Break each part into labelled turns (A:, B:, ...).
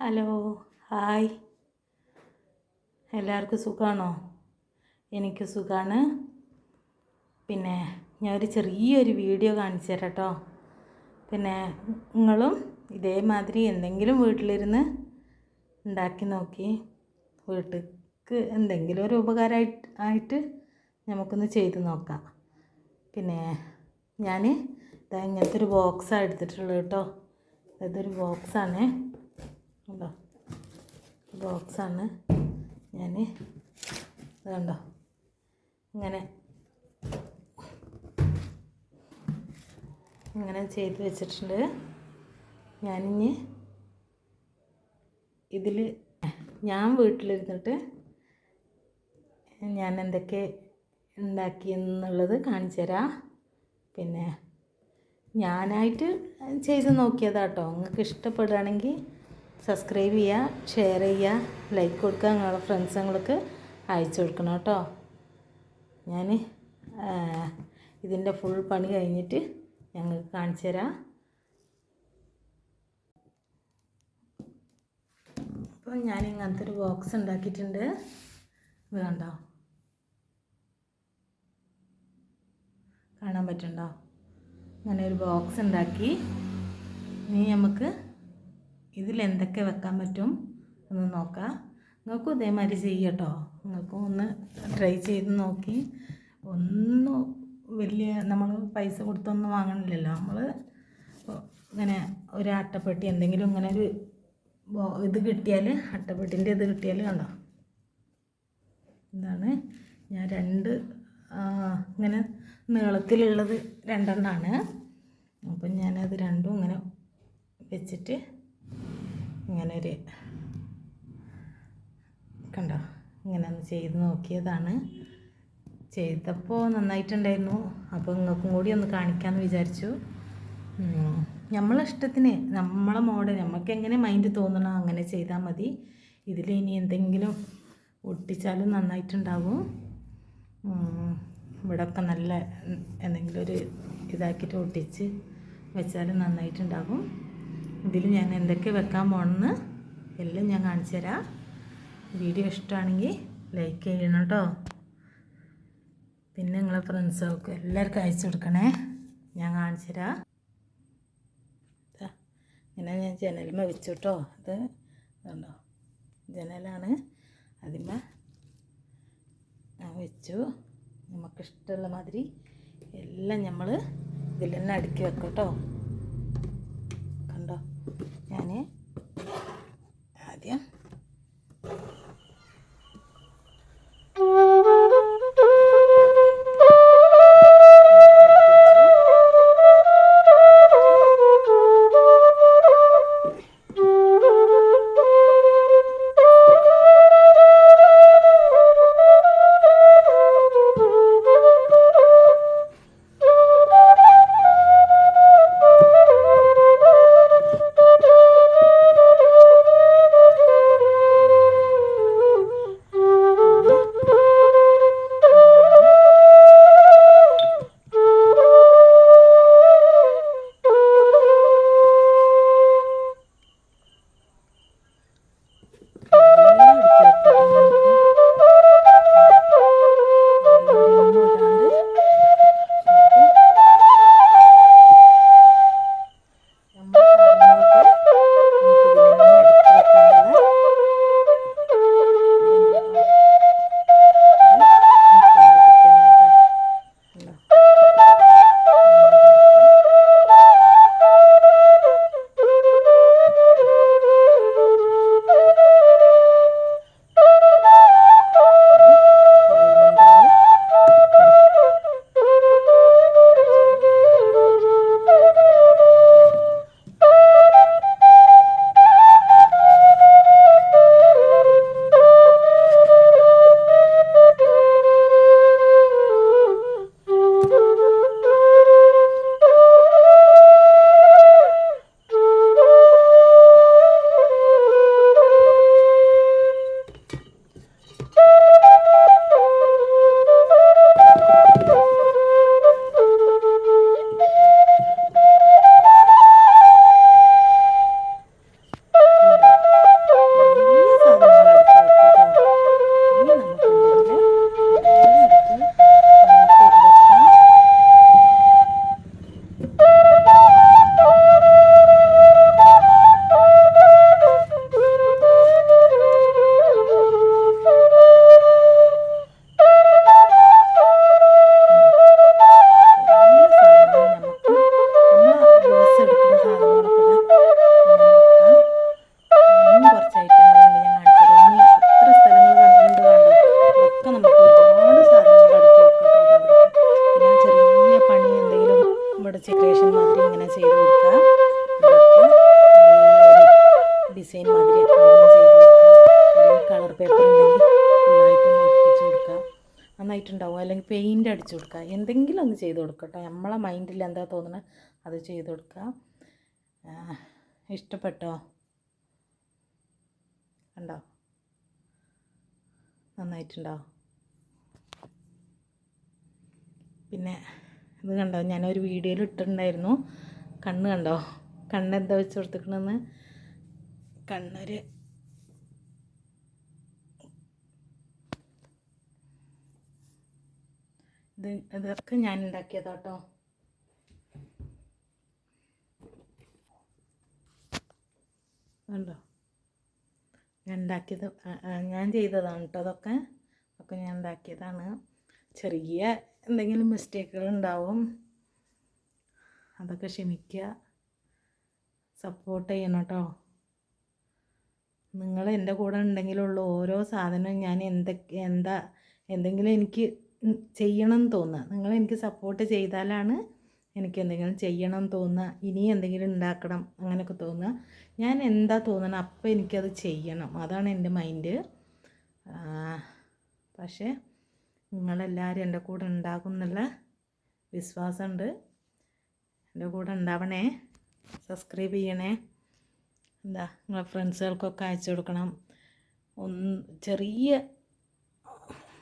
A: Hello hi. എല്ലാവർക്കും സുഖമാണോ എനിക്ക് സുഖമാണ് പിന്നെ ഞാൻ ഒരു ചെറിയൊരു വീഡിയോ കാണിച്ചു തരാം കേട്ടോ. പിന്നെ നിങ്ങളും ഇതേമാതിരി എന്തെങ്കിലും വീട്ടിലിരുന്ന് ഉണ്ടാക്കി നോക്കി. വീട്ടിലേക്ക് എന്തെങ്കിലും ഒരു ഉപകാരമായിട്ട് ആയിട്ട് നമുക്കൊന്ന് ചെയ്ത് നോക്കാം. പിന്നെ ഞാൻ ഇതാ ഇങ്ങനത്തെ ഒരു ബോക്സാണ് എടുത്തിട്ടുള്ളത് കേട്ടോ. ഇതൊരു ബോക്സാണ് കണ്ടോ ബോക്സാണ്. ഞാൻ കണ്ടോ ഇങ്ങനെ. ഇങ്ങനെ ചെയ്ത് വെച്ചിട്ടുണ്ട്. ഞാനിഞ്ഞ് ഇതിൽ ഞാൻ വീട്ടിലിരുന്നിട്ട് ഞാൻ എന്തൊക്കെ ഉണ്ടാക്കിയെന്നുള്ളത് കാണിച്ചു തരാം. പിന്നെ ഞാനായിട്ട് ചെയ്ത് നോക്കിയതാട്ടോ. നിങ്ങൾക്ക് ഇഷ്ടപ്പെടുകയാണെങ്കിൽ സബ്സ്ക്രൈബ് ചെയ്യുക ഷെയർ ചെയ്യുക ലൈക്ക് കൊടുക്കുക നിങ്ങളുടെ ഫ്രണ്ട്സുങ്ങൾക്ക് അയച്ചു കൊടുക്കണം കേട്ടോ. ഞാൻ ഇതിന്റെ ഫുൾ പണി കഴിഞ്ഞിട്ട് ഞങ്ങൾക്ക് കാണിച്ചു തരാം. അപ്പോൾ ഞാൻ ഇങ്ങനത്തെ ഒരു ബോക്സ് ഉണ്ടാക്കിയിട്ടുണ്ട്. ഇത് കണ്ടോ? കാണാൻ പറ്റുന്നുണ്ടോ? അങ്ങനെ ഒരു ബോക്സ് ഉണ്ടാക്കി. ഇനി നമുക്ക് ഇതിൽ എന്തൊക്കെ വെക്കാൻ പറ്റും ഒന്ന് നോക്കാം. നിങ്ങൾക്കും ഇതേമാതിരി ചെയ്യട്ടോ. നിങ്ങൾക്കും ഒന്ന് ട്രൈ ചെയ്ത് നോക്കി. ഒന്നും വലിയ നമ്മൾ പൈസ കൊടുത്തൊന്നും വാങ്ങണില്ലല്ലോ. നമ്മൾ ഇങ്ങനെ ഒരു അട്ടപ്പെട്ടി എന്തെങ്കിലും ഇങ്ങനെ ഒരു ഇത് കിട്ടിയാൽ അട്ടപ്പെട്ടിന്റെ ഇത് കിട്ടിയാൽ കണ്ടോ? ഇതാണ്. ഞാൻ രണ്ട് ഇങ്ങനെ നീളത്തിലുള്ളത് രണ്ടെണ്ണമാണ് അപ്പം ഞാനത് രണ്ടും ഇങ്ങനെ വെച്ചിട്ട് ഇങ്ങനെ ഒരു കണ്ടോ? ഇങ്ങനെ ഒന്ന് ചെയ്ത് നോക്കിയതാണ്. ചെയ്തപ്പോൾ നന്നായിട്ടുണ്ടായിരുന്നു. അപ്പോൾ നിങ്ങൾക്കും കൂടി ഒന്ന് കാണിക്കാമെന്ന് വിചാരിച്ചു. നമ്മളെ ഇഷ്ടത്തിന് നമ്മളെ മോഡൽ നമുക്ക് എങ്ങനെ മൈൻഡ് തോന്നണോ അങ്ങനെ ചെയ്താൽ മതി. ഇതിൽ ഇനി എന്തെങ്കിലും ഒട്ടിച്ചാലും നന്നായിട്ടുണ്ടാവും. ഉം. ഇവിടെയൊക്കെ നല്ല എന്തെങ്കിലും ഒരു ഇതാക്കിയിട്ട് ഒട്ടിച്ച് വെച്ചാലും നന്നായിട്ടുണ്ടാകും ഇതിൽ ഞാൻ എന്തൊക്കെ വെക്കാൻ പോണെന്ന് എല്ലാം ഞാൻ കാണിച്ചു തരാം. വീഡിയോ ഇഷ്ടമാണെങ്കിൽ ലൈക്ക് ചെയ്യണം കേട്ടോ പിന്നെ നിങ്ങളെ ഫ്രണ്ട്സൊക്കെ എല്ലാവർക്കും അയച്ചു കൊടുക്കണേ. ഞാൻ കാണിച്ചു തരാം. ഇങ്ങനെ ഞാൻ ജനലിമ വെച്ചു കേട്ടോ അത് കണ്ടോ? ജനലാണ്. അതിന് ഞാൻ വെച്ചു. നമുക്കിഷ്ടമുള്ള മാതിരി എല്ലാം നമ്മൾ ഇതിൽ തന്നെ അടുക്കി വെക്കാം കേട്ടോ ഞാൻ പെയിന്റ് അടിച്ചു കൊടുക്കുക. എന്തെങ്കിലും ഒന്ന് ചെയ്ത് കൊടുക്കുക കേട്ടോ നമ്മളെ മൈൻഡിൽ എന്താ തോന്നുന്നത് അത് ചെയ്ത് കൊടുക്കുക. ഇഷ്ടപ്പെട്ടോ? ഉണ്ടോ നന്നായിട്ടുണ്ടോ? പിന്നെ ഇത് കണ്ടോ? ഞാനൊരു വീഡിയോയിൽ ഇട്ടിട്ടുണ്ടായിരുന്നു. കണ്ണ് കണ്ടോ? കണ്ണെന്താ വെച്ച് കൊടുത്തിട്ടുണ്ടെന്ന് കണ്ണൊരു ഇത് ഇതൊക്കെ ഞാൻ ഉണ്ടാക്കിയതാട്ടോ. കണ്ടോ? ഞാൻ ഉണ്ടാക്കിയത് ഞാൻ ചെയ്തതാണ് കേട്ടോ അതൊക്കെ. ഒക്കെ ഞാൻ ഉണ്ടാക്കിയതാണ്. ചെറിയ എന്തെങ്കിലും മിസ്റ്റേക്കുകൾ ഉണ്ടാവും. അതൊക്കെ ക്ഷമിക്കുക. സപ്പോർട്ട് ചെയ്യണം കേട്ടോ നിങ്ങൾ എന്റെ കൂടെ ഉണ്ടെങ്കിലുള്ളൂ ഓരോ സാധനവും ഞാൻ എന്തൊക്കെ എന്താ എന്തെങ്കിലും എനിക്ക് ചെയ്യണം എന്ന് തോന്നുക നിങ്ങൾ എനിക്ക് സപ്പോർട്ട് ചെയ്താലാണ് എനിക്ക് എന്തെങ്കിലും ചെയ്യണം എന്ന് തോന്നുക ഇനി എന്തെങ്കിലും ഉണ്ടാക്കണം അങ്ങനെയൊക്കെ തോന്നുക ഞാൻ എന്താ തോന്നണം അപ്പോൾ എനിക്കത് ചെയ്യണം. അതാണ് എന്റെ മൈൻഡ് പക്ഷേ നിങ്ങളെല്ലാവരും എന്റെ കൂടെ ഉണ്ടാകും എന്നുള്ള വിശ്വാസമുണ്ട് എന്റെ കൂടെ ഉണ്ടാവണേ സബ്സ്ക്രൈബ് ചെയ്യണേ. എന്താ നിങ്ങളെ ഫ്രണ്ട്സുകൾക്കൊക്കെ അയച്ചു കൊടുക്കണം. ഒന്ന് ചെറിയ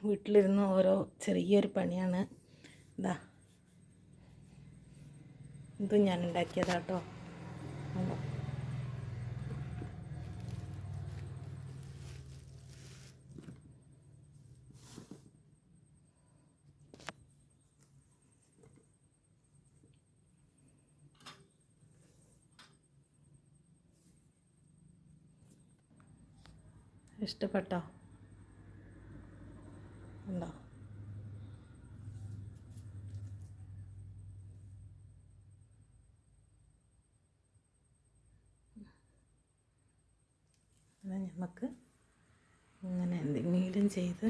A: വീട്ടിലിരുന്ന് ഓരോ ചെറിയൊരു പണിയാണ്. ഇതാ ഇത് ഞാൻ ഉണ്ടാക്കിയതാട്ടോ. ഇഷ്ടപ്പെട്ടോ ഉണ്ടോ എന്നാൽ നമുക്ക് ഇങ്ങനെ എന്തെങ്കിലും ചെയ്ത്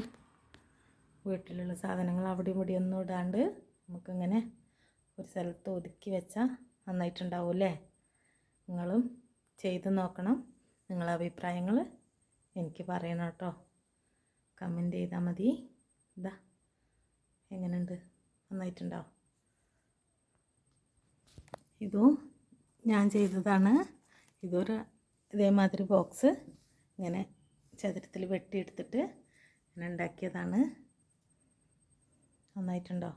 A: വീട്ടിലുള്ള സാധനങ്ങൾ അവിടെ ഇവിടെ ഒന്നും ഇടാണ്ട് നമുക്കിങ്ങനെ ഒരു സ്ഥലത്ത് ഒതുക്കി വെച്ചാൽ നന്നായിട്ടുണ്ടാവും അല്ലേ? നിങ്ങളും ചെയ്ത് നോക്കണം. നിങ്ങളുടെ അഭിപ്രായങ്ങൾ എനിക്ക് പറയണം കേട്ടോ. കമന്റ് ചെയ്താൽ മതി. ഇതാ എങ്ങനെയുണ്ട്? നന്നായിട്ടുണ്ടാവും ഇതും ഞാൻ ചെയ്തതാണ്. ഇതൊരു ഇതേമാതിരി ബോക്സ് ഇങ്ങനെ ചതുരത്തിൽ വെട്ടിയെടുത്തിട്ട് ഇങ്ങനെ ഉണ്ടാക്കിയതാണ്. നന്നായിട്ടുണ്ടോ?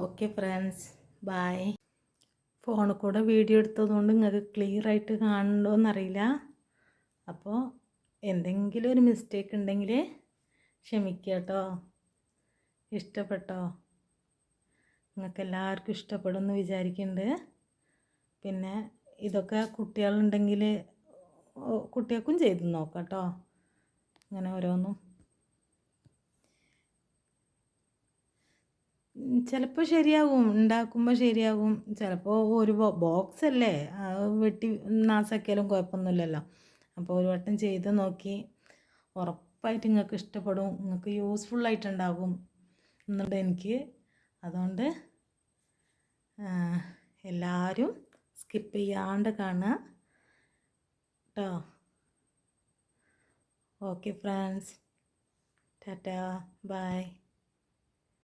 A: Okay friends bye. ഫോണിൽ കൂടെ വീഡിയോ എടുത്തതുകൊണ്ട് നിങ്ങൾക്ക് ക്ലിയർ ആയിട്ട് കാണുന്നുണ്ടോയെന്നറിയില്ല അപ്പോൾ എന്തെങ്കിലും ഒരു മിസ്റ്റേക്ക് ഉണ്ടെങ്കിൽ ക്ഷമിക്കുക കേട്ടോ. ഇഷ്ടപ്പെട്ടോ? നിങ്ങൾക്ക് എല്ലാവർക്കും ഇഷ്ടപ്പെടുമെന്ന് വിചാരിക്കുന്നുണ്ട് പിന്നെ ഇതൊക്കെ കുട്ടികളുണ്ടെങ്കിൽ കുട്ടികൾക്കും ചെയ്ത് നോക്കാം കേട്ടോ. അങ്ങനെ ഓരോന്നും. ചിലപ്പോൾ ശരിയാകും ഉണ്ടാക്കുമ്പോൾ ശരിയാകും. ചിലപ്പോൾ ഒരു ബോക്സ് അല്ലേ? വെട്ടി നാസാക്കിയാലും കുഴപ്പമൊന്നുമില്ലല്ലോ. അപ്പോൾ ഒരു വട്ടം ചെയ്ത് നോക്കി. ഉറപ്പായിട്ട് നിങ്ങൾക്ക് ഇഷ്ടപ്പെടും. നിങ്ങൾക്ക് യൂസ്ഫുൾ ആയിട്ടുണ്ടാകും എന്നുണ്ട് എനിക്ക്. അതുകൊണ്ട് എല്ലാവരും സ്കിപ്പ് ചെയ്യാണ്ട് കാണുക കേട്ടോ ഓക്കെ ഫ്രണ്ട്സ് ടാറ്റാ ബൈ